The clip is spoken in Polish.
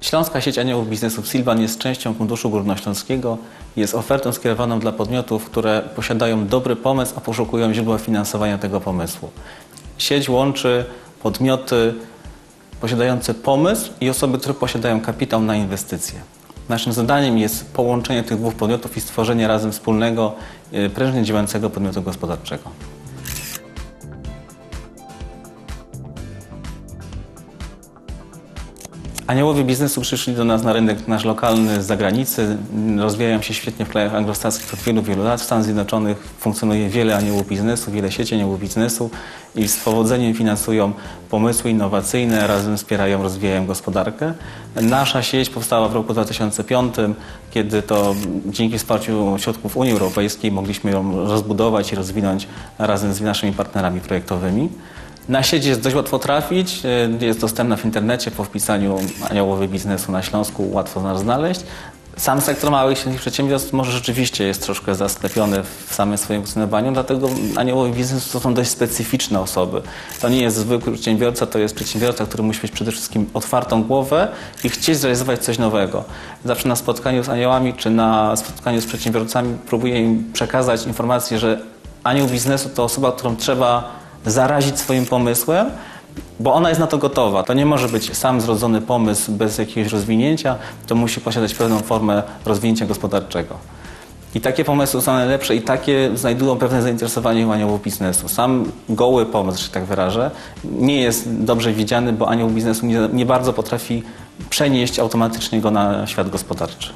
Śląska sieć aniołów biznesu Silvan jest częścią Funduszu Górnośląskiego. Jest ofertą skierowaną dla podmiotów, które posiadają dobry pomysł, a poszukują źródła finansowania tego pomysłu. Sieć łączy podmioty posiadające pomysł i osoby, które posiadają kapitał na inwestycje. Naszym zadaniem jest połączenie tych dwóch podmiotów i stworzenie razem wspólnego, y, prężnie działającego podmiotu gospodarczego. Aniołowie biznesu przyszli do nas na rynek nasz lokalny z zagranicy. Rozwijają się świetnie w krajach anglosaskich od wielu, wielu lat. W Stanach Zjednoczonych funkcjonuje wiele aniołów biznesu, wiele sieci aniołów biznesu i z powodzeniem finansują pomysły innowacyjne, razem wspierają, rozwijają gospodarkę. Nasza sieć powstała w roku 2005, kiedy to dzięki wsparciu środków Unii Europejskiej mogliśmy ją rozbudować i rozwinąć razem z naszymi partnerami projektowymi. Na sieć jest dość łatwo trafić, y, jest dostępna w internecie po wpisaniu aniołowy biznesu na Śląsku, łatwo nas znaleźć. Sam sektor małych i średnich przedsiębiorstw może rzeczywiście jest troszkę zasklepiony w samym swoim funkcjonowaniu, dlatego aniołowy biznesu to są dość specyficzne osoby. To nie jest zwykły przedsiębiorca, to jest przedsiębiorca, który musi mieć przede wszystkim otwartą głowę i chcieć zrealizować coś nowego. Zawsze na spotkaniu z aniołami czy na spotkaniu z przedsiębiorcami próbuję im przekazać informację, że anioł biznesu to osoba, którą trzeba zarazić swoim pomysłem, bo ona jest na to gotowa. To nie może być sam zrodzony pomysł bez jakiegoś rozwinięcia, to musi posiadać pewną formę rozwinięcia gospodarczego. I takie pomysły są najlepsze i takie znajdują pewne zainteresowanie u aniołów biznesu. Sam goły pomysł, że tak wyrażę, nie jest dobrze widziany, bo anioł biznesu nie, nie bardzo potrafi przenieść automatycznie go na świat gospodarczy.